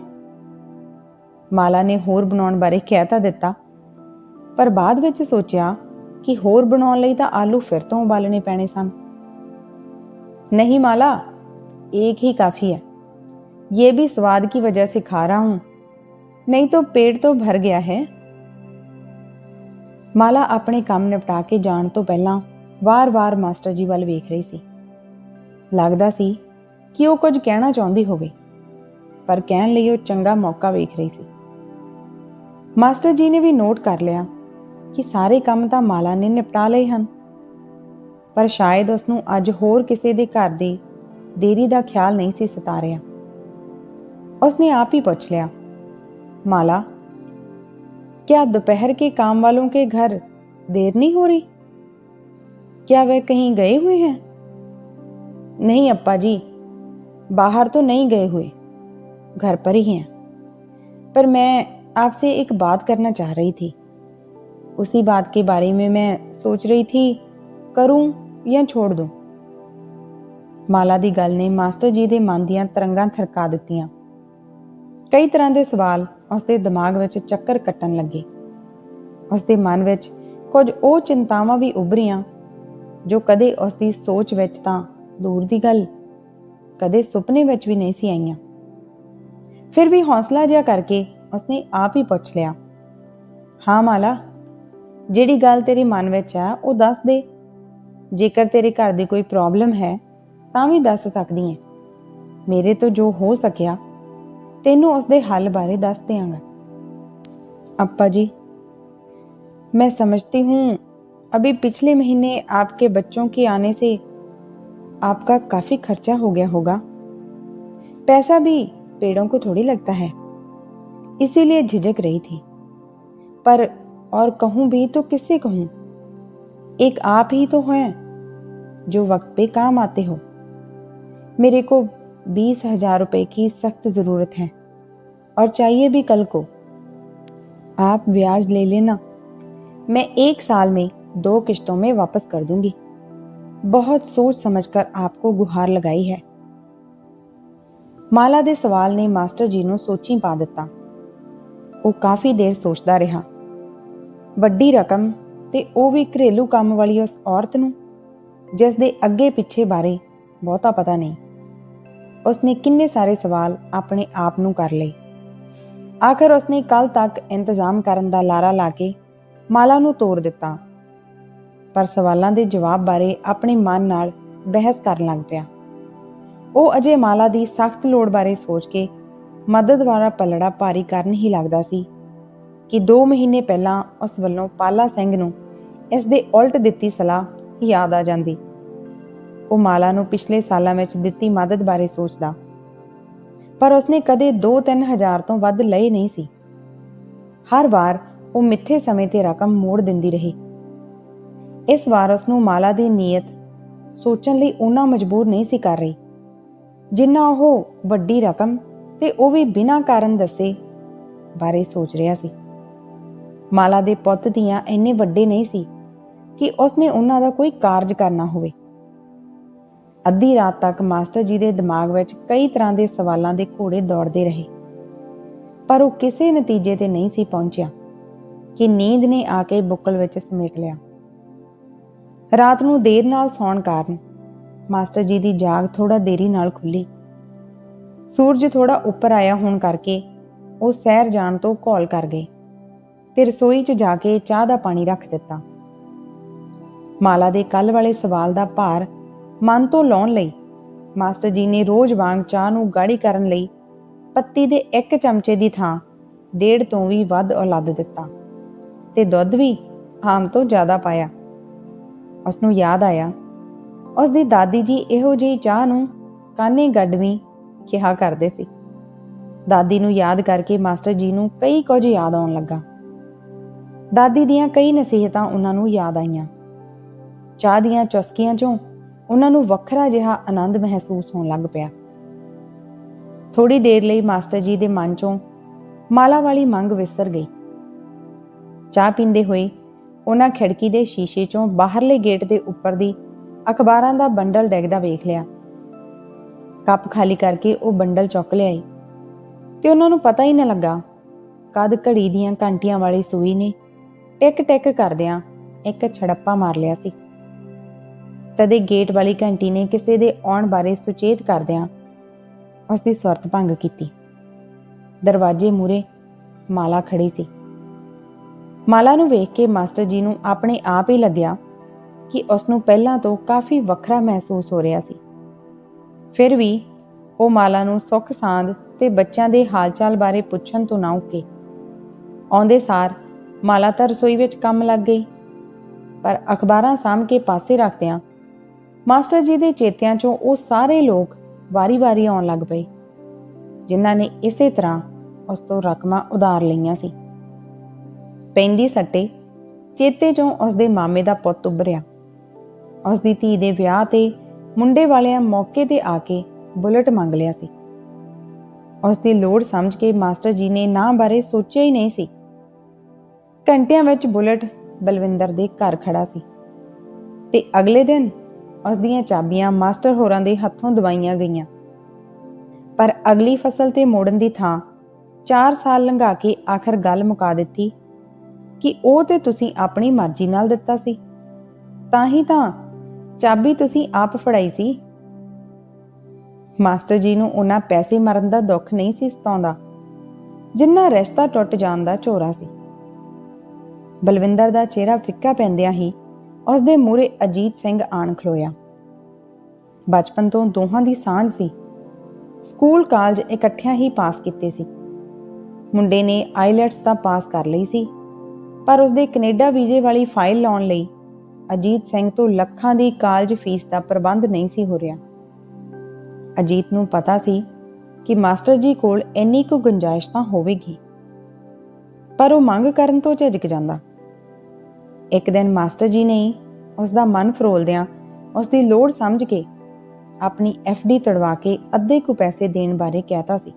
ਮਾਲਾ ਨੇ ਹੋਰ ਬਣਾਉਣ ਬਾਰੇ ਕਹਿ ਤਾਂ ਦਿੱਤਾ ਪਰ ਬਾਅਦ ਵਿੱਚ ਸੋਚਿਆ ਕਿ ਹੋਰ ਬਣਾਉਣ ਲਈ ਤਾਂ ਆਲੂ ਫਿਰ ਤੋਂ ਉਬਾਲਣੇ ਪੈਣੇ ਸਨ नहीं माला एक ही काफी है ये भी स्वाद की वजह से खा रहा हूं नहीं तो पेट तो भर गया है ਮਾਲਾ ਆਪਣੇ ਕੰਮ ਨਿਪਟਾ ਕੇ ਜਾਣ ਤੋਂ ਪਹਿਲਾਂ ਵਾਰ-ਵਾਰ ਮਾਸਟਰ ਜੀ ਵੱਲ ਵੇਖ ਰਹੀ ਸੀ ਲੱਗਦਾ ਸੀ ਕਿ ਉਹ ਕੁਝ ਕਹਿਣਾ ਚਾਹੁੰਦੀ ਹੋਵੇ ਪਰ ਕਹਿਣ ਲਈ ਉਹ ਚੰਗਾ ਮੌਕਾ ਵੇਖ ਰਹੀ ਸੀ ਮਾਸਟਰ ਜੀ ਨੇ ਵੀ ਨੋਟ ਕਰ ਲਿਆ ਕਿ ਸਾਰੇ ਕੰਮ ਤਾਂ ਮਾਲਾ ਨੇ ਨਿਪਟਾ ਲਏ ਹਨ ਪਰ ਸ਼ਾਇਦ ਉਸ ਨੂੰ ਅੱਜ ਹੋਰ ਕਿਸੇ ਦੇ ਘਰ ਦੀ ਦੇਰੀ ਦਾ ਖਿਆਲ ਨਹੀਂ ਸੀ ਸਤਾ ਰਿਹਾ ਉਸਨੇ ਆਪ ਹੀ ਪੁੱਛ ਲਿਆ ਮਾਲਾ क्या दोपहर के काम वालों के घर देर नहीं हो रही क्या वे कहीं गए हुए हैं नहीं अप्पा जी बाहर तो नहीं गए हुए घर पर ही हैं पर मैं आपसे एक बात करना चाह रही थी उसी बात के बारे में मैं सोच रही थी करूं या छोड़ दूं ਮਾਲਾ ਦੀ ਗੱਲ ਨੇ ਮਾਸਟਰ ਜੀ ਦੇ ਮਨ ਦੀਆਂ ਤਰੰਗਾਂ ਥਰਕਾ ਦਿੱਤੀਆਂ ਕਈ ਤਰ੍ਹਾਂ ਦੇ ਸਵਾਲ ਉਸ ਦੇ ਦਿਮਾਗ ਵਿੱਚ ਚੱਕਰ ਕੱਟਣ ਲੱਗੇ ਉਸ ਦੇ ਮਨ ਵਿੱਚ ਕੁਝ ਉਹ ਚਿੰਤਾਵਾਂ ਵੀ ਉੱਭਰੀਆਂ ਜੋ ਕਦੇ ਉਸ ਦੀ ਸੋਚ ਵਿੱਚ ਤਾਂ ਦੂਰ ਦੀ ਗੱਲ ਕਦੇ ਸੁਪਨੇ ਵਿੱਚ ਵੀ ਨਹੀਂ ਸੀ ਆਈਆਂ ਫਿਰ ਵੀ ਹੌਸਲਾ ਜਿਹਾ ਕਰਕੇ ਉਸਨੇ ਆਪ ਹੀ ਪੁੱਛ ਲਿਆ ਹਾਂ ਮਾਲਾ ਜਿਹੜੀ ਗੱਲ ਤੇਰੇ ਮਨ ਵਿੱਚ ਆ ਉਹ ਦੱਸ ਦੇ ਜੇਕਰ ਤੇਰੇ ਘਰ ਦੀ ਕੋਈ ਪ੍ਰੋਬਲਮ ਹੈ ਤਾਂ ਵੀ ਦੱਸ ਸਕਦੀ ਹੈ ਮੇਰੇ ਤੋਂ ਜੋ ਹੋ ਸਕਿਆ तेनू उसके हल बारे दस देंगा अप्पा जी मैं समझती हूँ अभी पिछले महीने आपके बच्चों के आने से आपका काफ़ी खर्चा हो गया होगा। पैसा भी पेड़ों को थोड़ी लगता है। इसीलिए झिझक रही थी। पर और कहूँ भी तो किससे कहूँ? एक आप ही तो हैं जो वक्त पे काम आते हो। मेरे को बीस हज़ार रुपए की सख्त ज़रूरत है। और चाहिए भी कल को। आप ब्याज ले लेना। मैं एक साल में दो किश्तों में वापस कर दूँगी। ਬਹੁਤ ਸੋਚ ਸਮਝ ਕਰ ਆਪ ਕੋ ਗੁਹਾਰ ਲਗਾਈ ਹੈ। ਮਾਲਾ ਦੇ ਸਵਾਲ ਨੇ ਮਾਸਟਰ ਜੀ ਨੂੰ ਸੋਚੀ ਪਾ ਦਿੱਤਾ। ਉਹ ਕਾਫੀ ਦੇਰ ਸੋਚਦਾ ਰਿਹਾ। ਵੱਡੀ ਰਕਮ ਤੇ ਉਹ ਵੀ ਘਰੇਲੂ ਕੰਮ ਵਾਲੀ ਉਸ ਔਰਤ ਨੂੰ, ਜਿਸ ਦੇ ਅੱਗੇ ਪਿੱਛੇ ਬਾਰੇ ਬਹੁਤਾ ਪਤਾ ਨਹੀਂ। ਉਸਨੇ ਕਿੰਨੇ ਸਾਰੇ ਸਵਾਲ ਆਪਣੇ ਆਪ ਨੂੰ ਕਰ ਲਏ। ਆਖਰ ਉਸਨੇ ਕੱਲ ਤੱਕ ਇੰਤਜ਼ਾਮ ਕਰਨ ਦਾ ਲਾਰਾ ਲਾ ਕੇ ਮਾਲਾ ਨੂੰ ਤੋੜ ਦਿੱਤਾ। ਪਰ ਸਵਾਲਾਂ ਦੇ ਜਵਾਬ ਬਾਰੇ ਆਪਣੇ ਮਨ ਨਾਲ ਬਹਿਸ ਕਰਨ ਲੱਗ ਪਿਆ। ਉਹ ਅਜੇ ਮਾਲਾ ਦੀ ਸਖਤ ਲੋੜ ਬਾਰੇ ਸੋਚ ਕੇ ਮਦਦ ਵਾਲਾ ਪਲੜਾ ਭਾਰੀ ਕਰਨ ਹੀ ਲੱਗਦਾ ਸੀ ਕਿ 2 ਮਹੀਨੇ ਪਹਿਲਾਂ ਉਸ ਵੱਲੋਂ ਪਾਲਾ ਸਿੰਘ ਨੂੰ ਇਸ ਦੇ ਉਲਟ ਦਿੱਤੀ ਸਲਾਹ ਯਾਦ ਆ ਜਾਂਦੀ। ਉਹ ਮਾਲਾ ਨੂੰ ਪਿਛਲੇ ਸਾਲਾਂ ਵਿੱਚ ਦਿੱਤੀ ਮਦਦ ਬਾਰੇ ਸੋਚਦਾ। ਪਰ ਉਸਨੇ ਕਦੇ 2-3000 ਤੋਂ ਵੱਧ ਲਏ ਨਹੀਂ ਸੀ। ਹਰ ਵਾਰ ਉਹ ਮਿੱਥੇ ਸਮੇਂ ਤੇ ਰਕਮ ਮੋੜ ਦਿੰਦੀ ਰਹੀ। ਇਸ ਵਾਰ ਉਸ ਨੂੰ ਮਾਲਾ ਦੀ ਨੀਅਤ ਸੋਚਣ ਲਈ ਉਹਨਾਂ ਮਜਬੂਰ ਨਹੀਂ ਸੀ ਕਰ ਰਹੀ। ਜਿੰਨਾ ਉਹ ਵੱਡੀ ਰਕਮ ਤੇ ਉਹ ਵੀ ਬਿਨਾਂ ਕਾਰਨ ਦੱਸੇ ਬਾਰੇ ਸੋਚ ਰਿਹਾ ਸੀ। ਮਾਲਾ ਦੇ ਪੁੱਤ ਦੀਆਂ ਇੰਨੇ ਵੱਡੇ ਨਹੀਂ ਸੀ ਕਿ ਉਸਨੇ ਉਹਨਾਂ ਦਾ ਕੋਈ ਕਾਰਜ ਕਰਨਾ ਹੋਵੇ। ਅੱਧੀ ਰਾਤ ਤੱਕ ਮਾਸਟਰ ਜੀ ਦੇ ਦਿਮਾਗ ਵਿੱਚ ਕਈ ਤਰ੍ਹਾਂ ਦੇ ਸਵਾਲਾਂ ਦੇ ਘੋੜੇ ਦੌੜਦੇ ਰਹੇ। ਪਰ ਉਹ ਕਿਸੇ ਨਤੀਜੇ ਤੇ ਨਹੀਂ ਸੀ ਪਹੁੰਚਿਆ ਕਿ ਨੀਂਦ ਨੇ ਆ ਕੇ ਬੁੱਕਲ ਵਿੱਚ ਸਮੇਟ ਲਿਆ। ਰਾਤ ਨੂੰ ਦੇਰ ਨਾਲ ਸੌਣ ਕਾਰਨ ਮਾਸਟਰ ਜੀ ਦੀ ਜਾਗ ਥੋੜਾ ਦੇਰੀ ਨਾਲ ਖੁੱਲੀ ਸੂਰਜ ਥੋੜਾ ਉੱਪਰ ਆਇਆ ਹੋਣ ਕਰਕੇ ਉਹ ਸੈਰ ਜਾਣ ਤੋਂ ਘੋਲ ਕਰ ਗਏ ਤੇ ਰਸੋਈ 'ਚ ਜਾ ਕੇ ਚਾਹ ਦਾ ਪਾਣੀ ਰੱਖ ਦਿੱਤਾ। ਮਾਲਾ ਦੇ ਕੱਲ ਵਾਲੇ ਸਵਾਲ ਦਾ ਭਾਰ ਮਨ ਤੋਂ ਲਾਉਣ ਲਈ ਮਾਸਟਰ ਜੀ ਨੇ ਰੋਜ਼ ਵਾਂਗ ਚਾਹ ਨੂੰ ਗਾੜੀ ਕਰਨ ਲਈ ਪੱਤੀ ਦੇ ਇੱਕ ਚਮਚੇ ਦੀ ਥਾਂ ਡੇਢ ਤੋਂ ਵੀ ਵੱਧ ਔਲਾਦ ਦਿੱਤਾ ਤੇ ਦੁੱਧ ਵੀ ਆਮ ਤੋਂ ਜ਼ਿਆਦਾ ਪਾਇਆ। ਉਸ ਨੂੰ ਯਾਦ ਆਇਆ। ਉਸ ਦੀ ਦਾਦੀ ਜੀ ਇਹੋ ਜਿਹੀ ਚਾਹ ਨੂੰ ਕਾਨੇ ਗੱਡਵੀਂ ਕਿਹਾ ਕਰਦੇ ਸੀ। ਦਾਦੀ ਨੂੰ ਯਾਦ ਕਰਕੇ ਮਾਸਟਰ ਜੀ ਨੂੰ ਕਈ ਕੁਝ ਯਾਦ ਆਉਣ ਲੱਗਾ। ਦਾਦੀ ਦੀਆਂ ਕਈ ਨਸੀਹਤਾਂ ਉਹਨਾਂ ਨੂੰ ਯਾਦ ਆਈਆਂ। ਚਾਹ ਦੀਆਂ ਚੁਸਕੀਆਂ ਚੋਂ ਉਹਨਾਂ ਨੂੰ ਵੱਖਰਾ ਜਿਹਾ ਆਨੰਦ ਮਹਿਸੂਸ ਹੋਣ ਲੱਗ ਪਿਆ। ਥੋੜੀ ਦੇਰ ਲਈ ਮਾਸਟਰ ਜੀ ਦੇ ਮਨ ਚੋਂ ਮਾਲਾ ਵਾਲੀ ਮੰਗ ਵਿਸਰ ਗਈ। ਚਾਹ ਪੀਂਦੇ ਹੋਏ ਉਹਨਾਂ ਖਿੜਕੀ ਦੇ ਸ਼ੀਸ਼ੇ ਚੋਂ ਬਾਹਰਲੇ ਗੇਟ ਦੇ ਉੱਪਰ ਦੀ ਅਖਬਾਰਾਂ ਦਾ ਬੰਡਲ ਡੈਗਦਾ ਵੇਖ ਲਿਆ। ਕੱਪ ਖਾਲੀ ਕਰਕੇ ਉਹ ਬੰਡਲ ਚੁੱਕ ਲਿਆਈ ਤੇ ਉਹਨਾਂ ਨੂੰ ਪਤਾ ਹੀ ਨਾ ਲੱਗਾ, ਕਦ ਘੜੀ ਦੀਆਂ ਘੰਟੀਆਂ ਵਾਲੀ ਸੂਈ ਨੇ ਟਿਕ ਟਿਕ ਕਰਦਿਆਂ ਇੱਕ ਛੜੱਪਾ ਮਾਰ ਲਿਆ ਸੀ। ਤਦੇ ਗੇਟ ਵਾਲੀ ਘੰਟੀ ਨੇ ਕਿਸੇ ਦੇ ਆਉਣ ਬਾਰੇ ਸੁਚੇਤ ਕਰਦਿਆਂ ਉਸ ਦੀ ਸੁਰਤ ਭੰਗ ਕੀਤੀ। ਦਰਵਾਜ਼ੇ ਮੂਰੇ ਮਾਲਾ ਖੜੀ ਸੀ। ਮਾਲਾ ਨੂੰ ਵੇਖ ਕੇ ਮਾਸਟਰ ਜੀ ਨੂੰ ਆਪਣੇ ਆਪ ਹੀ ਲੱਗਿਆ ਕਿ ਉਸ ਨੂੰ ਪਹਿਲਾਂ ਤੋਂ ਕਾਫੀ ਵੱਖਰਾ ਮਹਿਸੂਸ ਹੋ ਰਿਹਾ ਸੀ। ਫਿਰ ਵੀ ਉਹ ਮਾਲਾ ਨੂੰ ਸੁੱਖ ਸਾਂਦ ਤੇ ਬੱਚਿਆਂ ਦੇ ਹਾਲਚਾਲ ਬਾਰੇ ਪੁੱਛਣ ਤੋਂ ਨਾ ਉਕੇ। ਆਉਂਦੇ ਸਾਰ ਮਾਲਾ ਤਾਂ ਰਸੋਈ ਵਿੱਚ ਕੰਮ ਲੱਗ ਗਈ, ਪਰ ਅਖਬਾਰਾਂ ਸਾਂਭ ਕੇ ਪਾਸੇ ਰੱਖਦਿਆਂ ਮਾਸਟਰ ਜੀ ਦੇ ਚੇਤਿਆਂ ਚੋਂ ਉਹ ਸਾਰੇ ਲੋਕ ਵਾਰੀ-ਵਾਰੀ ਆਉਣ ਲੱਗ ਪਏ, ਜਿਨ੍ਹਾਂ ਨੇ ਇਸੇ ਤਰ੍ਹਾਂ ਉਸ ਤੋਂ ਰਕਮਾਂ ਉਧਾਰ ਲਈਆਂ ਸੀ। ਪੈਂਦੀ ਸੱਟੇ, ਚੇਤੇ ਚੋਂ ਉਸਦੇ ਮਾਮੇ ਦਾ ਪੁੱਤ ਉੱਭਰਿਆ। ਉਸਦੀ ਧੀ ਦੇ ਵਿਆਹ ਤੇ ਮੁੰਡੇ ਵਾਲਿਆਂ ਮੌਕੇ ਤੇ ਆ ਕੇ ਬੁਲਟ ਮੰਗ ਲਿਆ ਸੀ। ਉਸ ਦੀ ਲੋੜ ਸਮਝ ਕੇ ਮਾਸਟਰ ਜੀ ਨੇ ਨਾਂ ਬਾਰੇ ਸੋਚਿਆ ਹੀ ਨਹੀਂ ਸੀ। ਘੰਟਿਆਂ ਵਿੱਚ ਬੁਲਟ ਬਲਵਿੰਦਰ ਦੇ ਘਰ ਖੜਾ ਸੀ ਤੇ ਅਗਲੇ ਦਿਨ ਉਸ ਦੀਆਂ ਚਾਬੀਆਂ ਮਾਸਟਰ ਹੋਰਾਂ ਦੇ ਹੱਥੋਂ ਦਵਾਈਆਂ ਗਈਆਂ। ਪਰ ਅਗਲੀ ਫਸਲ ਤੇ ਮੋੜਨ ਦੀ ਥਾਂ 4 ਸਾਲ ਲੰਘਾ ਕੇ ਆਖਰ ਗੱਲ ਮੁਕਾ ਦਿੱਤੀ ਕਿ ਉਹ ਤੇ ਤੁਸੀਂ ਆਪਣੀ ਮਰਜ਼ੀ ਨਾਲ ਦਿੱਤਾ ਸੀ। ਤਾਂ ਹੀ ਤਾਂ ਚਾਬੀ ਤੁਸੀਂ ਆਪ ਫੜਾਈ ਸੀ। ਮਾਸਟਰ ਜੀ ਨੂੰ ਉਹਨਾਂ ਪੈਸੇ ਮਰਨ ਦਾ ਦੁੱਖ ਨਹੀਂ ਸੀ ਸਤਾਉਂਦਾ, ਜਿੰਨਾ ਰਿਸ਼ਤਾ ਟੁੱਟ ਜਾਣ ਦਾ ਝੋਰਾ ਸੀ। ਬਲਵਿੰਦਰ ਦਾ ਚਿਹਰਾ ਫਿੱਕਾ ਪੈਂਦਿਆਂ ਹੀ ਉਸ ਦੇ ਮੂਹਰੇ ਅਜੀਤ ਸਿੰਘ ਆਣ ਖਲੋਇਆ। ਬਚਪਨ ਤੋਂ ਦੋਹਾਂ ਦੀ ਸਾਂਝ ਸੀ। ਸਕੂਲ ਕਾਲਜ ਇਕੱਠਿਆਂ ਹੀ ਪਾਸ ਕੀਤੇ ਸੀ। ਮੁੰਡੇ ਨੇ ਆਈਲੈਟਸ ਤਾਂ ਪਾਸ ਕਰ ਲਈ ਸੀ। ਪਰ ਉਸਦੇ ਕੈਨੇਡਾ ਵੀਜ਼ੇ ਵਾਲੀ ਫਾਈਲ ਲਾਉਣ ਲਈ ਅਜੀਤ ਸਿੰਘ ਤੋਂ ਲੱਖਾਂ ਦੀ ਕਾਲਜ ਫੀਸ ਦਾ ਪ੍ਰਬੰਧ ਨਹੀਂ ਸੀ ਹੋ ਰਿਹਾ। ਅਜੀਤ ਨੂੰ ਪਤਾ ਸੀ ਕਿ ਮਾਸਟਰ ਜੀ ਕੋਲ ਇੰਨੀ ਕੁ ਗੁੰਜਾਇਸ਼ ਤਾਂ ਹੋਵੇਗੀ, ਪਰ ਉਹ ਮੰਗ ਕਰਨ ਤੋਂ ਝਿਜਕ ਜਾਂਦਾ। ਇੱਕ ਦਿਨ ਮਾਸਟਰ ਜੀ ਨੇ ਉਸ ਦਾ ਮਨ ਫਰੋਲਦਿਆਂ ਉਸ ਦੀ ਲੋੜ ਸਮਝ ਕੇ ਆਪਣੀ ਡੀ ਤੜਵਾ ਕੇ ਅੱਧੇ ਕੁ ਪੈਸੇ ਦੇਣ ਬਾਰੇ ਕਹਿਤਾ ਸੀ।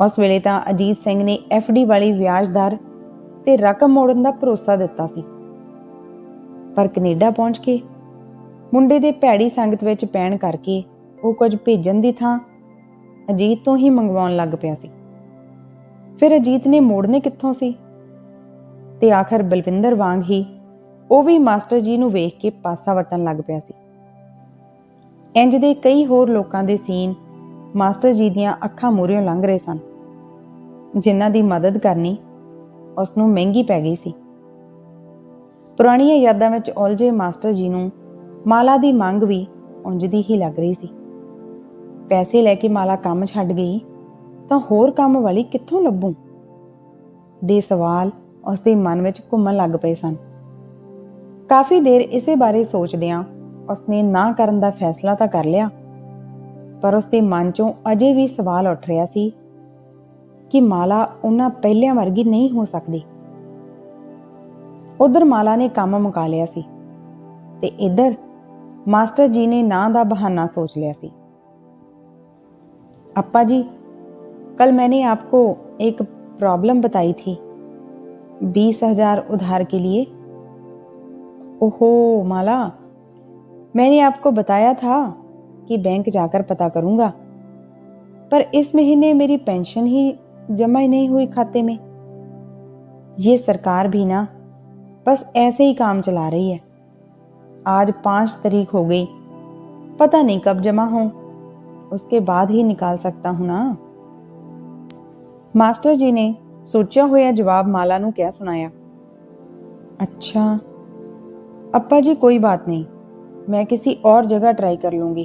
ਉਸ ਵੇਲੇ ਤਾਂ ਅਜੀਤ ਸਿੰਘ ਨੇ ਡੀ ਵਾਲੀ ਵਿਆਜ ਦਰ ਤੇ ਰਕਮ ਮੋੜਨ ਦਾ ਭਰੋਸਾ ਦਿੱਤਾ ਸੀ। ਪਰ ਕੈਨੇਡਾ ਪਹੁੰਚ ਕੇ ਮੁੰਡੇ ਦੇ ਭੈੜੀ ਸੰਗਤ ਵਿੱਚ ਪੈਣ ਕਰਕੇ ਉਹ ਕੁਝ ਭੇਜਣ ਦੀ ਥਾਂ ਅਜੀਤ ਤੋਂ ਹੀ ਮੰਗਵਾਉਣ ਲੱਗ ਪਿਆ ਸੀ। ਫਿਰ ਅਜੀਤ ਨੇ ਮੋੜਨੇ ਕਿੱਥੋਂ ਸੀ? ਤੇ ਆਖਰ ਬਲਵਿੰਦਰ ਵਾਂਗ ਹੀ ਉਹ ਵੀ ਮਾਸਟਰ ਜੀ ਨੂੰ ਵੇਖ ਕੇ ਪਾਸਾ ਵਟਣ ਲੱਗ ਪਿਆ ਸੀ। ਇੰਜ ਦੇ ਕਈ ਹੋਰ ਲੋਕਾਂ ਦੇ ਸੀਨ ਮਾਸਟਰ ਜੀ ਦੀਆਂ ਅੱਖਾਂ ਮੂਹਰਿਓਂ ਲੰਘ ਰਹੇ ਸਨ, ਜਿਨ੍ਹਾਂ ਦੀ ਮਦਦ ਕਰਨੀ ਉਸ ਨੂੰ ਮਹਿੰਗੀ ਪੈ ਗਈ ਸੀ। ਪੁਰਾਣੀਆਂ ਯਾਦਾਂ ਵਿੱਚ ਉਲਝੇ ਮਾਸਟਰ ਜੀ ਨੂੰ ਮਾਲਾ ਦੀ ਮੰਗ ਵੀ ਉਂਝਦੀ ਹੀ ਲੱਗ ਰਹੀ ਸੀ। ਪੈਸੇ ਲੈ ਕੇ ਮਾਲਾ ਕੰਮ ਛੱਡ ਗਈ, ਤਾਂ ਹੋਰ ਕੰਮ ਵਾਲੀ ਕਿੱਥੋਂ ਲੱਭੂ? ਦੇ ਸਵਾਲ ਉਸ ਦੇ ਮਨ ਵਿੱਚ ਘੁੰਮਣ ਲੱਗ ਪਏ ਸਨ। ਕਾਫੀ ਦੇਰ ਇਸੇ ਬਾਰੇ ਸੋਚਦਿਆਂ ਉਸਨੇ ਨਾ ਕਰਨ ਦਾ ਫੈਸਲਾ ਤਾਂ ਕਰ ਲਿਆ, ਪਰ ਉਸਦੇ ਮਨ 'ਚੋਂ ਅਜੇ ਵੀ ਸਵਾਲ ਉੱਠ ਰਿਹਾ ਸੀ ਕਿ ਮਾਲਾ ਉਹਨਾਂ ਪਹਿਲਿਆਂ ਵਰਗੀ ਨਹੀਂ ਹੋ ਸਕਦੀ ਉਧਰ ਮਾਲਾ ਨੇ ਕੰਮ ਮੁਕਾ ਲਿਆ ਸੀ ਤੇ ਇੱਧਰ ਮਾਸਟਰ ਜੀ ਨੇ ਨਾਂ ਦਾ ਬਹਾਨਾ सोच लिया सी अप्पा जी कल मैंने आपको एक प्रॉब्लम बताई थी बीस हजार उधार के लिए ओहो माला मैंने आपको बताया था कि बैंक जाकर पता करूंगा पर इस महीने मेरी पेंशन ही जमा ही नहीं हुई खाते में ये सरकार भी ना बस ऐसे ही काम चला रही है आज पांच तारीख हो गई पता नहीं कब जमा हो उसके बाद ही निकाल सकता हूं ना ਮਾਸਟਰ ਜੀ ਨੇ ਸੋਚਿਆ ਹੋਇਆ ਜਵਾਬ ਮਾਲਾ ਨੂੰ ਕਿਹਾ ਸੁਣਾਇਆ अच्छा अप्पा जी कोई बात नहीं मैं किसी और जगह ट्राई कर लूंगी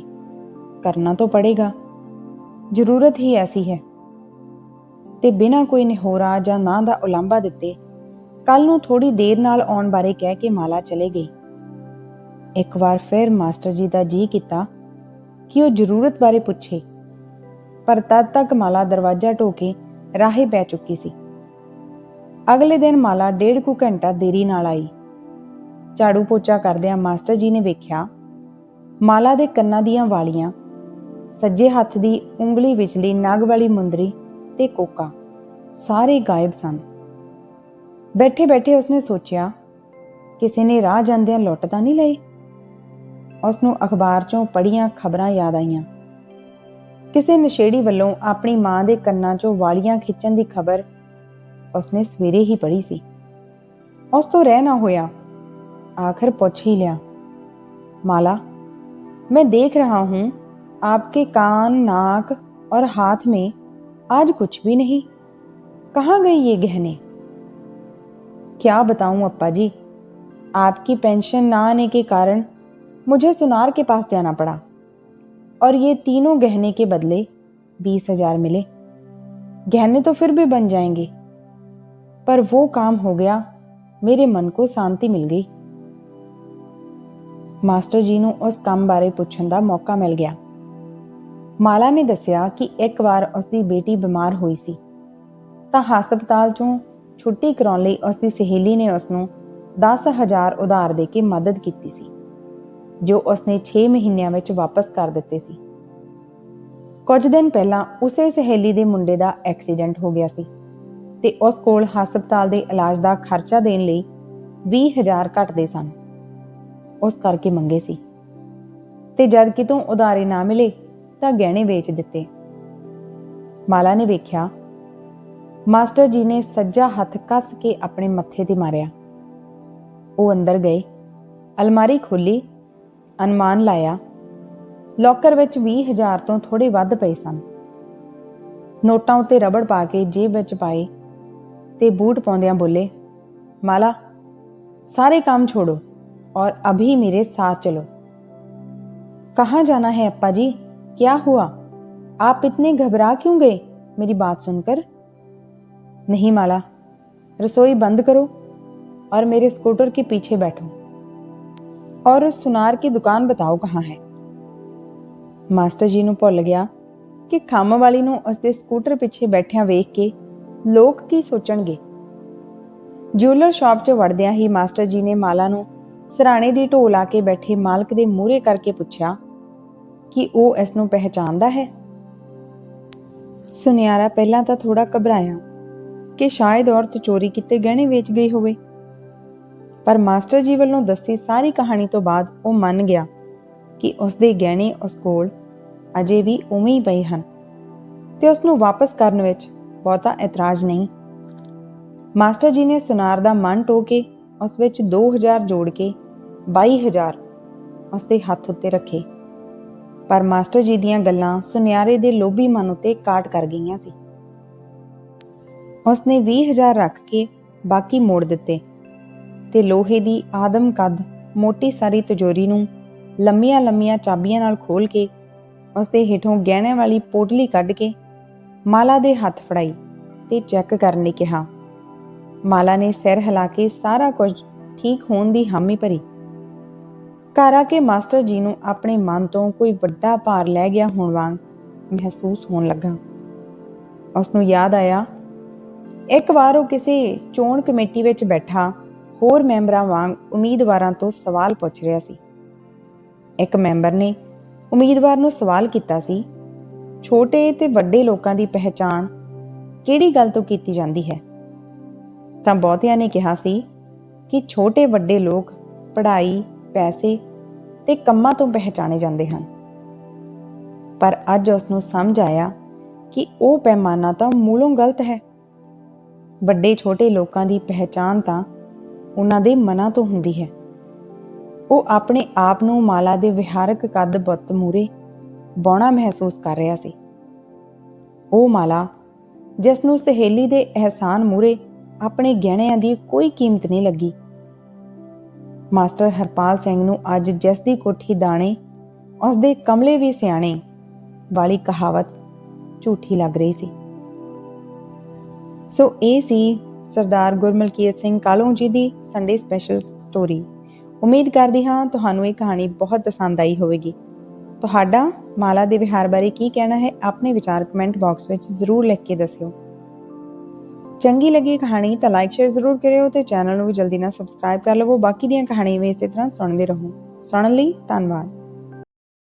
करना तो पड़ेगा ਜ਼ਰੂਰਤ ਹੀ ਐਸੀ ਹੈ ਤੇ ਬਿਨਾਂ ਕੋਈ ਨਿਹੋਰਾ ਜਾਂ ਨਾਂ ਦਾ ਉਲਾਂਭਾ ਦਿੱਤੇ ਕੱਲ ਨੂੰ ਥੋੜੀ ਦੇਰ ਨਾਲ ਆਉਣ ਬਾਰੇ ਕਹਿ ਕੇ ਮਾਲਾ ਚਲੇ ਗਈ ਇੱਕ ਵਾਰ ਫਿਰ ਮਾਸਟਰ ਜੀ ਦਾ ਜੀ ਕੀਤਾ ਕਿ ਉਹ ਜ਼ਰੂਰਤ ਬਾਰੇ ਪੁੱਛੇ, ਪਰ ਤਦ ਤੱਕ ਮਾਲਾ ਦਰਵਾਜ਼ਾ ਢੋਕੇ ਰਾਹੇ ਪੈ ਚੁੱਕੀ ਸੀ। ਅਗਲੇ ਦਿਨ ਮਾਲਾ ਡੇਢ ਕੁ ਘੰਟਾ ਦੇਰੀ ਨਾਲ ਆਈ। ਝਾੜੂ ਪੋਚਾ ਕਰਦਿਆਂ ਮਾਸਟਰ ਜੀ ਨੇ ਵੇਖਿਆ, ਮਾਲਾ ਦੇ ਕੰਨਾਂ ਦੀਆਂ ਵਾਲੀਆਂ, ਸੱਜੇ ਹੱਥ ਦੀ ਉਂਗਲੀ ਵਿਚਲੀ ਨਗ ਵਾਲੀ ਮੁੰਦਰੀ ਤੇ ਕੋਕਾ ਸਾਰੇ ਗਾਇਬ ਸਨ ਬੈਠੇ ਬੈਠੇ ਉਸਨੇ ਸੋਚਿਆ ਕਿਸੇ ਨੇ ਰਾਹ ਜਾਂਦਿਆਂ ਲੁੱਟ ਤਾਂ ਨਹੀਂ ਲਈ ਉਸ ਨੂੰ ਅਖਬਾਰ 'ਚੋਂ ਪੜੀਆਂ ਖਬਰਾਂ ਯਾਦ ਆਈਆਂ ਕਿਸੇ ਨਸ਼ੇੜੀ ਵੱਲੋਂ ਆਪਣੀ ਮਾਂ ਦੇ ਕੰਨਾਂ 'ਚੋਂ ਵਾਲੀਆਂ ਖਿੱਚਣ ਦੀ ਖਬਰ ਉਸਨੇ ਸਵੇਰੇ ਹੀ ਪੜ੍ਹੀ ਸੀ ਉਸ ਤੋਂ ਰਹਿ ਨਾ ਹੋਇਆ आखिर पूछ ही लिया माला मैं देख रहा हूं आपके कान नाक और हाथ में आज कुछ भी नहीं कहाँ गई ये गहने क्या बताऊं अप्पा जी आपकी पेंशन ना आने के कारण मुझे सुनार के पास जाना पड़ा और ये तीनों गहने के बदले बीस हजार मिले गहने तो फिर भी बन जाएंगे पर वो काम हो गया मेरे मन को शांति मिल गई ਮਾਸਟਰ ਜੀ ਨੂੰ ਉਸ ਕੰਮ ਬਾਰੇ ਪੁੱਛਣ ਦਾ ਮੌਕਾ ਮਿਲ ਗਿਆ ਮਾਲਾ ਨੇ ਦੱਸਿਆ ਕਿ ਇੱਕ ਵਾਰ ਉਸਦੀ ਬੇਟੀ ਬਿਮਾਰ ਹੋਈ ਸੀ। ਤਾਂ ਹਸਪਤਾਲ ਤੋਂ ਛੁੱਟੀ ਕਰਾਉਣ ਲਈ ਉਸਦੀ ਸਹੇਲੀ ਨੇ ਉਸ ਨੂੰ 10000 ਉਧਾਰ ਦੇ ਕੇ ਮਦਦ ਕੀਤੀ ਸੀ, ਜੋ ਉਸਨੇ 6 ਮਹੀਨਿਆਂ ਵਿੱਚ ਵਾਪਸ ਕਰ ਦਿੱਤੇ ਸੀ। ਕੁਝ ਦਿਨ ਪਹਿਲਾਂ ਉਸੇ ਸਹੇਲੀ ਦੇ ਮੁੰਡੇ ਦਾ ਐਕਸੀਡੈਂਟ ਹੋ ਗਿਆ ਸੀ ਤੇ ਉਸ ਕੋਲ ਹਸਪਤਾਲ ਦੇ ਇਲਾਜ ਦਾ ਖਰਚਾ ਦੇਣ ਲਈ 20000 ਘੱਟਦੇ ਸਨ। ਉਸ ਕਰਕੇ ਮੰਗੇ ਸੀ। ਤੇ ਜਦ ਕਿਤੋਂ ਉਧਾਰੇ ਨਾ ਮਿਲੇ ਤਾਂ ਗਹਿਣੇ ਵੇਚ ਦਿੱਤੇ ਮਾਲਾ ਨੇ ਵੇਖਿਆ ਮਾਸਟਰ ਜੀ ਨੇ ਸੱਜਾ ਹੱਥ ਕੱਸ ਕੇ ਆਪਣੇ ਮੱਥੇ ਤੇ ਮਾਰਿਆ ਉਹ ਅੰਦਰ ਗਏ ਅਲਮਾਰੀ ਖੋਲੀ ਅਨਮਾਨ ਲਾਇਆ ਲੋਕਰ ਵਿੱਚ 20000 ਤੋਂ ਥੋੜੇ ਵੱਧ ਪਏ ਸਨ ਨੋਟਾਂ ਉੱਤੇ ਰਬੜ ਪਾ ਕੇ ਜੇਬ ਵਿੱਚ ਪਾਏ ਤੇ ਬੂਟ ਪਾਉਂਦਿਆਂ ਬੋਲੇ ਮਾਲਾ ਸਾਰੇ ਕੰਮ ਛੋੜੋ और अभी मेरे साथ चलो कहाँ जाना है अप्पा जी क्या हुआ आप इतने घबरा क्यों गए मेरी बात सुनकर नहीं माला रसोई बंद करो और मेरे स्कूटर के पीछे बैठो और उस सुनार की दुकान बताओ कहाँ है ਮਾਸਟਰ ਜੀ ਨੂੰ ਭੁੱਲ ਗਿਆ ਕਿ ਖੰਮ ਵਾਲੀ ਨੂੰ ਉਸਦੇ ਸਕੂਟਰ ਪਿੱਛੇ ਬੈਠਿਆਂ ਵੇਖ ਕੇ ਲੋਕ ਕੀ ਸੋਚਣਗੇ ਜੁਐਲਰ ਸ਼ਾਪ 'ਚ ਵੜਦਿਆਂ ਹੀ ਮਾਸਟਰ ਜੀ ਨੇ ਮਾਲਾ ਨੂੰ ਸਰਾਣੇ ਦੀ ਢੋਲ ਆ ਕੇ ਬੈਠੇ ਮਾਲਕ ਦੇ ਮੂਹਰੇ ਕਰਕੇ ਪੁੱਛਿਆ ਕਿ ਉਹ ਇਸ ਨੂੰ ਪਹਿਚਾਨਦਾ ਹੈ। ਸੁਨਿਆਰਾ ਪਹਿਲਾਂ ਤਾਂ ਥੋੜਾ ਘਬਰਾਇਆ ਕਿ ਸ਼ਾਇਦ ਔਰਤ ਚੋਰੀ ਕੀਤੇ ਗਹਿਣੇ ਵੇਚ ਗਈ ਹੋਵੇ। ਪਰ ਮਾਸਟਰ ਜੀ ਵੱਲੋਂ ਦੱਸੀ ਸਾਰੀ ਕਹਾਣੀ ਤੋਂ ਬਾਅਦ ਉਹ ਮੰਨ ਗਿਆ ਕਿ ਉਸ ਦੇ ਗਹਿਣੇ ਉਸ ਕੋਲ ਅਜੇ ਵੀ ਉਵੇਂ ਹੀ ਪਏ ਹਨ ਤੇ ਉਸ ਨੂੰ ਵਾਪਸ ਕਰਨ ਵਿੱਚ ਬਹੁਤਾ ਇਤਰਾਜ਼ ਨਹੀਂ। ਮਾਸਟਰ ਜੀ ਨੇ ਸੁਨਾਰ ਦਾ ਮਨ ਟੋ ਕੇ ਉਸ ਵਿੱਚ 2000 ਜੋੜ ਕੇ 22000 ਉਸ ਦੇ ਹੱਥ ਉੱਤੇ ਰੱਖੇ। ਪਰ ਮਾਸਟਰ ਜੀ ਦੀਆਂ ਗੱਲਾਂ ਸੁਨਿਆਰੇ ਦੇ ਲੋਭੀ ਮਨ ਉੱਤੇ ਕਾਟ ਕਰ ਗਈਆਂ ਸੀ। ਉਸਨੇ 20000 ਰੱਖ ਕੇ ਬਾਕੀ ਮੋੜ ਦਿੱਤੇ ਤੇ ਲੋਹੇ ਦੀ ਆਦਮ ਕੱਦ ਮੋਟੀ ਸਾਰੀ ਤਿਜੋਰੀ ਨੂੰ ਲੰਮੀਆਂ ਲੰਮੀਆਂ ਚਾਬੀਆਂ ਨਾਲ ਖੋਲ ਕੇ ਉਸਦੇ ਹੇਠੋਂ ਗਹਿਣਿਆਂ ਵਾਲੀ ਪੋਟਲੀ ਕੱਢ ਕੇ ਮਾਲਾ ਦੇ ਹੱਥ ਫੜਾਈ ਤੇ ਚੈੱਕ ਕਰਨ ਲਈ ਕਿਹਾ। ਮਾਲਾ ਨੇ ਸਿਰ ਹਿਲਾ ਕੇ ਸਾਰਾ ਕੁਝ ਠੀਕ ਹੋਣ ਦੀ ਹਾਮੀ ਭਰੀ। ਘਰ ਆ ਕੇ ਮਾਸਟਰ ਜੀ ਨੂੰ ਆਪਣੇ ਮਨ ਤੋਂ ਕੋਈ ਵੱਡਾ ਭਾਰ ਲੈ ਗਿਆ ਹੋਣ ਵਾਂਗ ਮਹਿਸੂਸ ਹੋਣ ਲੱਗਾ। ਉਸ ਨੂੰ ਯਾਦ ਆਇਆ, ਇੱਕ ਵਾਰ ਉਹ ਕਿਸੇ ਚੋਣ ਕਮੇਟੀ ਵਿੱਚ ਬੈਠਾ, ਹੋਰ ਮੈਂਬਰਾਂ ਵਾਂਗ ਉਮੀਦਵਾਰਾਂ ਤੋਂ ਸਵਾਲ ਪੁੱਛ ਰਿਹਾ ਸੀ। ਇੱਕ ਮੈਂਬਰ ਨੇ ਉਮੀਦਵਾਰ ਨੂੰ ਸਵਾਲ ਕੀਤਾ ਸੀ, ਛੋਟੇ ਤੇ ਵੱਡੇ ਲੋਕਾਂ ਦੀ ਪਹਿਚਾਣ ਕਿਹੜੀ ਗੱਲ ਤੋਂ ਕੀਤੀ ਜਾਂਦੀ ਹੈ? ਤਾਂ ਬਹੁਤਿਆਂ ਨੇ ਕਿਹਾ ਸੀ ਕਿ ਛੋਟੇ ਵੱਡੇ ਲੋਕ ਪੜ੍ਹਾਈ ਪੈਸੇ ਤੇ ਕੰਮਾਂ ਤੋਂ ਪਹਿਚਾਣੇ ਜਾਂਦੇ ਹਨ। ਪਰ ਅੱਜ ਉਸ ਨੂੰ ਸਮਝ ਆਇਆ ਕਿ ਉਹ ਪੈਮਾਨਾ ਤਾਂ ਮੂਲੋਂ ਗਲਤ ਹੈ। ਵੱਡੇ ਛੋਟੇ ਲੋਕਾਂ ਦੀ ਪਹਿਚਾਣ ਤਾਂ ਉਹਨਾਂ ਦੇ ਮਨਾਂ ਤੋਂ ਹੁੰਦੀ ਹੈ। ਉਹ ਆਪਣੇ ਆਪ ਨੂੰ ਮਾਲਾ ਦੇ ਵਿਹਾਰਕ ਕੱਦ ਬੁੱਤ ਮੂਰੇ ਬੌਣਾ ਮਹਿਸੂਸ ਕਰ ਰਿਹਾ ਸੀ। ਉਹ ਮਾਲਾ ਜਿਸ ਨੂੰ ਸਹੇਲੀ ਦੇ ਅਹਿਸਾਨ ਮੂਰੇ ਆਪਣੇ ਗਹਿਣਿਆਂ ਦੀ ਕੋਈ ਕੀਮਤ ਨਹੀਂ ਲੱਗੀ ਮਾਸਟਰ ਹਰਪਾਲ ਸਿੰਘ ਨੂੰ ਅੱਜ ਜਿਸ ਦੀ ਕੋਠੀ ਦਾਣੇ ਉਸ ਦੇ ਕਮਲੇ ਵੀ ਸਿਆਣੇ ਵਾਲੀ ਕਹਾਵਤ ਝੂਠੀ ਲੱਗ ਰਹੀ ਸੀ। ਸੋ ਇਹ ਸੀ ਸਰਦਾਰ ਗੁਰਮਲਕੀਤ ਸਿੰਘ ਕਾਲੋਂ ਜੀ ਦੀ ਸੰਡੇ ਸਪੈਸ਼ਲ ਸਟੋਰੀ ਉਮੀਦ ਕਰਦੀ ਹਾਂ ਤੁਹਾਨੂੰ ਇਹ ਕਹਾਣੀ ਬਹੁਤ ਪਸੰਦ ਆਈ ਹੋਵੇਗੀ। ਤੁਹਾਡਾ ਮਾਲਾ ਦੇ ਵਿਹਾਰ ਬਾਰੇ ਕੀ ਕਹਿਣਾ ਹੈ, ਆਪਣੇ ਵਿਚਾਰ ਕਮੈਂਟ ਬਾਕਸ ਵਿੱਚ ਜ਼ਰੂਰ ਲਿਖ ਕੇ ਦੱਸਿਓ। ਚੰਗੀ ਲੱਗੀ ਕਹਾਣੀ ਤਾਂ ਲਾਈਕ ਸ਼ੇਅਰ ਜ਼ਰੂਰ ਕਰਿਓ ਤੇ ਚੈਨਲ ਨੂੰ ਵੀ ਜਲਦੀ ਨਾਲ ਸਬਸਕ੍ਰਾਈਬ ਕਰ ਲਵੋ। ਬਾਕੀ ਦੀਆਂ ਕਹਾਣੀਆਂ ਵੀ ਇਸੇ ਤਰ੍ਹਾਂ ਸੁਣਦੇ ਰਹੋ। ਸੁਣਨ ਲਈ ਧੰਨਵਾਦ।